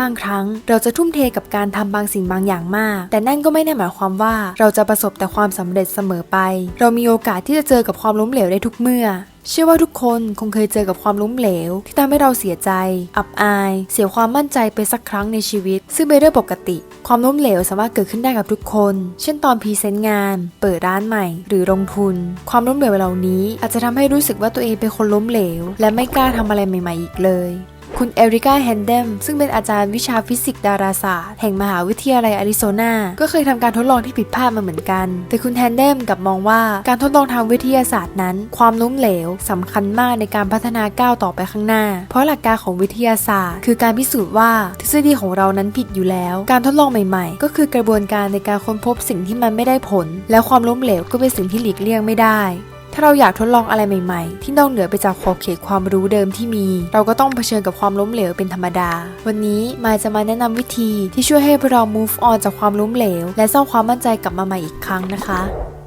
บางครั้ง เราจะทุ่มเทกับการทำบางสิ่งบางอย่างมาก แต่นั่นก็ไม่ได้หมายความว่าเราจะประสบแต่ความสำเร็จเสมอไป เรามีโอกาสที่จะเจอกับความล้มเหลวได้ทุกเมื่อเชื่อว่าทุกคนคงเคยเจอกับความล้มเหลว ที่ทำให้เราเสียใจ อับอาย เสียความมั่นใจไปสักครั้งในชีวิต ซึ่งเป็นเรื่องปกติ ความล้มเหลวสามารถเกิดขึ้นได้กับทุกคน เช่นตอนพรีเซนต์งาน เปิดร้านใหม่ หรือลงทุน ความล้มเหลวเหล่านี้ อาจจะทำให้รู้สึกว่าตัวเองเป็นคนล้มเหลว และไม่กล้าทำอะไรใหม่ ๆ อีกเลย คุณเอริกาแฮนเดมซึ่งเป็นอาจารย์วิชาฟิสิกส์ดาราศาสตร์แห่งมหาวิทยาลัยอาริโซนา ก็เคยทำการทดลองที่ผิดพลาดมาเหมือนกัน แต่คุณแฮนเดมกับมองว่าการทดลองทางวิทยาศาสตร์นั้น ความล้มเหลวสำคัญมากในการพัฒนาก้าวต่อไปข้างหน้า เพราะหลักการของวิทยาศาสตร์ คือการพิสูจน์ว่าทฤษฎีของเรานั้นผิดอยู่แล้ว การทดลองใหม่ๆ ก็คือกระบวนการในการค้นพบสิ่งที่มันไม่ได้ผล แล้วความล้มเหลวก็เป็นสิ่งที่หลีกเลี่ยงไม่ได้ ถ้าเราอยากทดลองอะไรใหม่ๆ ที่นอกเหนือไปจากขอบเขตความรู้เดิมที่มี เราก็ต้องเผชิญกับความล้มเหลวเป็นธรรมดา วันนี้มาจะมาแนะนำวิธีที่ช่วยให้พวกเรา move on จากความล้มเหลว และสร้างความมั่นใจกลับมาใหม่อีกครั้งนะคะ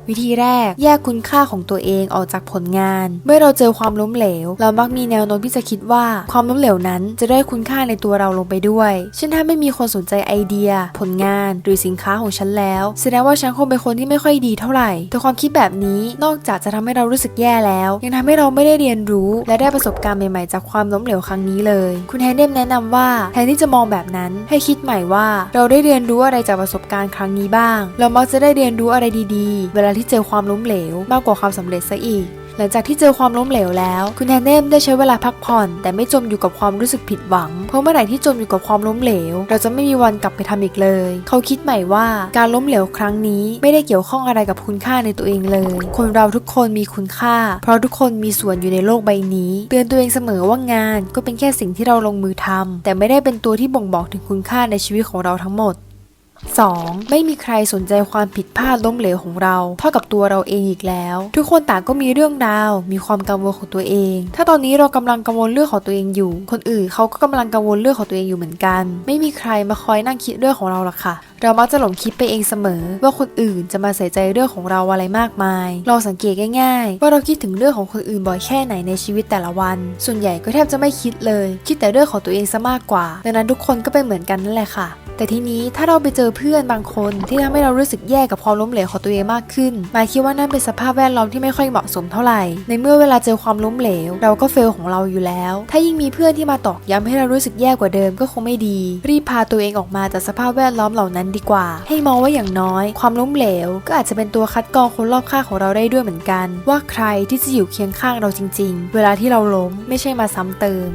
วิธีแรก แยกคุณค่าของตัวเองออกจากผลงาน เมื่อเราเจอความล้มเหลว เรามักมีแนวโน้มที่จะคิดว่าความล้มเหลวนั้นจะได้คุณค่าในตัวเราลงไปด้วยเช่นถ้าไม่มีคนสนใจไอเดีย ผลงาน หรือสินค้าของฉันแล้ว แสดงว่าฉันคงเป็นคนที่ไม่ค่อยดีเท่าไหร่ แต่ความคิดแบบนี้นอกจากจะทำให้เรารู้สึกแย่แล้ว ยังทำให้เราไม่ได้เรียนรู้ และได้ประสบการณ์ใหม่ๆจากความล้มเหลวครั้งนี้เลย คุณแฮนเดมแนะนำว่าแทนที่จะมองแบบนั้น ให้คิดใหม่ว่า เราได้เรียนรู้อะไรจากประสบการณ์ครั้งนี้บ้าง เรามักจะได้เรียนรู้อะไรดีๆ เวลาที่เจอความล้มเหลวมากกว่าความสำเร็จซะอีก หลังจากที่เจอความล้มเหลวแล้ว คุณแฮนเนมได้ใช้เวลาพักผ่อน แต่ไม่จมอยู่กับความรู้สึกผิดหวัง เพราะเมื่อไหร่ที่จมอยู่กับความล้มเหลว เราจะไม่มีวันกลับไปทำอีกเลย เขาคิดใหม่ว่าการล้มเหลวครั้งนี้ไม่ได้เกี่ยวข้องอะไรกับคุณค่าในตัวเองเลย คนเราทุกคนมีคุณค่า เพราะทุกคนมีส่วนอยู่ในโลกใบนี้ เตือนตัวเองเสมอว่างาน ก็เป็นแค่สิ่งที่เราลงมือทำแต่ไม่ได้เป็นตัวที่บ่งบอกถึงคุณค่าในชีวิตของเราทั้งหมด 2. ไม่มีใครสนใจความผิดพลาดล้มเหลวของเรา เท่ากับตัวเราเองอีกแล้ว ทุกคนต่างก็มีเรื่องราว มีความกังวลของตัวเอง ถ้าตอนนี้เรากำลังกังวลเรื่องของตัวเองอยู่ คนอื่นเขาก็กำลังกังวลเรื่องของตัวเองอยู่เหมือนกัน ไม่มีใครมาคอยนั่งคิดเรื่องของเราหรอกค่ะ เรามักจะหลงคิดไปเองเสมอ ว่าคนอื่นจะมาใส่ใจเรื่องของเราอะไรมากมาย เราสังเกตง่ายๆ ว่าเราคิดถึงเรื่องของคนอื่นบ่อยแค่ไหนในชีวิตแต่ละวัน ส่วนใหญ่ก็แทบจะไม่คิดเลย คิดแต่เรื่องของตัวเองซะมากกว่าดังนั้นทุกคนก็เป็นเหมือนกันนั่นแหละค่ะ แต่ทีนี้ถ้าเราไปเจอเพื่อนบางคนที่ทำให้เรารู้สึกแย่กับความล้มเหลวของตัวเองมากขึ้นหมายคิดว่านั่นเป็นสภาพแวดล้อมที่ไม่ค่อยเหมาะสมเท่าไหร่ ในเมื่อเวลาเจอความล้มเหลว เราก็เฟลของเราอยู่แล้ว ถ้ายิ่งมีเพื่อนที่มาตอกย้ำให้เรารู้สึกแย่กว่าเดิมก็คงไม่ดี รีบพาตัวเองออกมาจากสภาพแวดล้อมเหล่านั้นดีกว่า ให้มองว่าอย่างน้อย ความล้มเหลว ก็อาจจะเป็นตัวคัดกรองคนรอบข้างของเราได้ด้วยเหมือนกัน ว่าใครที่จะอยู่เคียงข้างเราจริง ๆ เวลาที่เราล้มไม่ใช่มาซ้ำเติม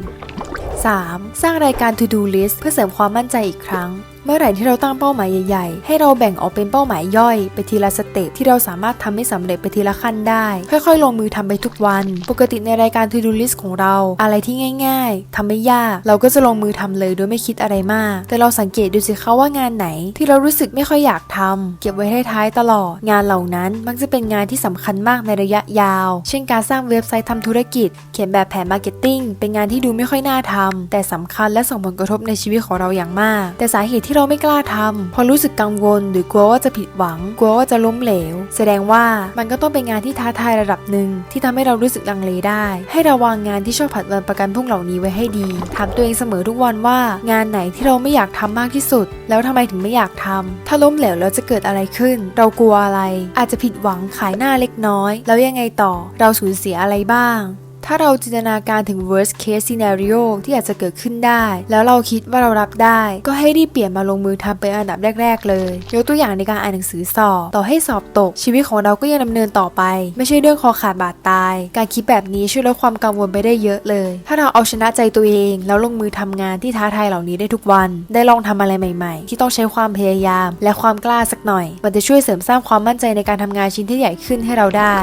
3. สร้างรายการ To Do List เพื่อเสริมความมั่นใจอีกครั้ง เมื่อไหร่ที่เราตั้งเป้าหมายใหญ่ๆ ให้เราแบ่งออกเป็นเป้าหมายย่อย ไปทีละสเต็ปที่เราสามารถทำให้สำเร็จไปทีละขั้นได้ ค่อยๆ ลงมือทำไปทุกวัน ปกติในรายการ To Do List ของเรา อะไรที่ง่าย ๆทำไม่ยาก เราก็จะลงมือทำเลยโดยไม่คิดอะไรมาก แต่เราสังเกตดูสิคะว่างานไหน ที่เรารู้สึกไม่ค่อยอยากทำเก็บไว้ท้ายๆตลอด งานเหล่านั้นมักจะเป็นงานที่สำคัญมากในระยะยาว เช่นการสร้างเว็บไซต์ทำธุรกิจ เขียนแบบแผนมาร์เก็ตติ้งเป็นงานที่ดูไม่ค่อยน่าทำแต่สำคัญและส่งผลกระทบในชีวิตของเราอย่างมาก แต่สาเหตุที่เราไม่กล้าทำเพราะรู้สึกกังวล หรือกลัวว่าจะผิดหวัง กลัวว่าจะล้มเหลว แสดงว่ามันก็ต้องเป็นงานที่ท้าทายระดับหนึ่งที่ทำให้เรารู้สึกลังเลได้ ให้ระวังงานที่ชอบผัดวันประกันพุ่งเหล่านี้ไว้ให้ดีถามตัวเองเสมอทุกวันว่า งานไหนที่เราไม่อยากทำมากที่สุด แล้วทำไมถึงไม่อยากทำถ้าล้มเหลวแล้วจะเกิดอะไรขึ้น เรากลัวอะไร อาจจะผิดหวังขายหน้าเล็กน้อย แล้วยังไงต่อ เราสูญเสียอะไรบ้าง ถ้าเราจินตนาการถึง worst case scenario ที่อาจจะเกิดขึ้นได้ แล้วเราคิดว่าเรารับได้ ก็ให้รีบเปลี่ยนมาลงมือทำเป็นอันดับแรก ๆ เลย ยกตัวอย่างในการอ่านหนังสือสอบ ต่อให้สอบตก ชีวิตของเราก็ยังดำเนินต่อไป ไม่ใช่เรื่องคอขาดบาดตาย การคิดแบบนี้ช่วยลดความกังวลไปได้เยอะเลย ถ้าเราเอาชนะใจตัวเอง แล้วลงมือทำงานที่ท้าทายเหล่านี้ได้ทุกวัน ได้ลองทำอะไรใหม่ ๆ ที่ต้องใช้ความพยายาม และความกล้าสักหน่อย มันจะช่วยเสริมสร้างความมั่นใจในการทำงานชิ้นที่ใหญ่ขึ้นให้เราได้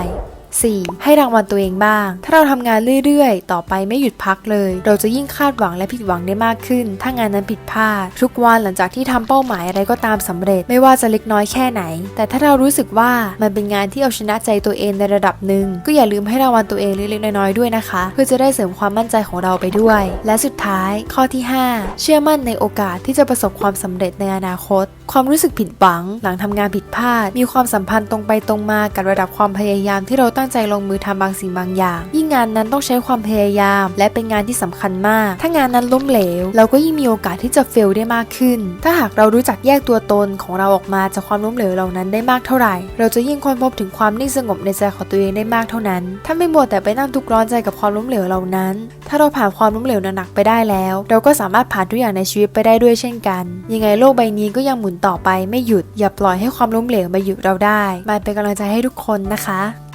4. ให้รางวัลตัวเองบ้าง ถ้าเราทำงานเรื่อยๆ ต่อไปไม่หยุดพักเลย เราจะยิ่งคาดหวังและผิดหวังได้มากขึ้น ถ้างานนั้นผิดพลาด ทุกวันหลังจากที่ทำเป้าหมายอะไรก็ตามสำเร็จ ไม่ว่าจะเล็กน้อยแค่ไหน แต่ถ้าเรารู้สึกว่ามันเป็นงานที่เอาชนะใจตัวเองในระดับหนึ่ง ก็อย่าลืมให้รางวัลตัวเองเล็กๆน้อยๆด้วยนะคะ เพื่อจะได้เสริมความมั่นใจของเราไปด้วย และสุดท้าย ข้อที่ 5 เชื่อมั่นในโอกาสที่จะประสบความสำเร็จในอนาคต ความรู้สึกผิดหวัง หลังทำงานผิดพลาด มีความสัมพันธ์ตรงไปตรงมากับระดับความพยายามที่เราตั้งใจลงมือทำบางสิ่งบางอย่าง ยิ่งงานนั้นต้องใช้ความพยายาม และเป็นงานที่สำคัญมาก ถ้างานนั้นล้มเหลว เราก็ยิ่งมีโอกาสที่จะเฟลได้มากขึ้น ถ้าหากเรารู้จักแยกตัวตนของเราออกมาจากความล้มเหลวเหล่านั้นได้มากเท่าไหร่ เราจะยิ่งค้นพบถึงความนิ่งสงบในใจของตัวเองได้มากเท่านั้น ถ้าไม่มัวแต่ไปนั่งทุกข์ร้อนใจกับความล้มเหลวเหล่านั้น ถ้าเราผ่านความล้มเหลวหนักๆไปได้แล้ว เราก็สามารถผ่านทุกอย่างในชีวิตไปได้ด้วยเช่นกัน ยังไงโลกใบนี้ก็ยังหมุนต่อไปไม่หยุด อย่าปล่อยให้ความล้มเหลวมาหยุดเราได้มาเป็นกำลังใจให้ทุกคนนะคะ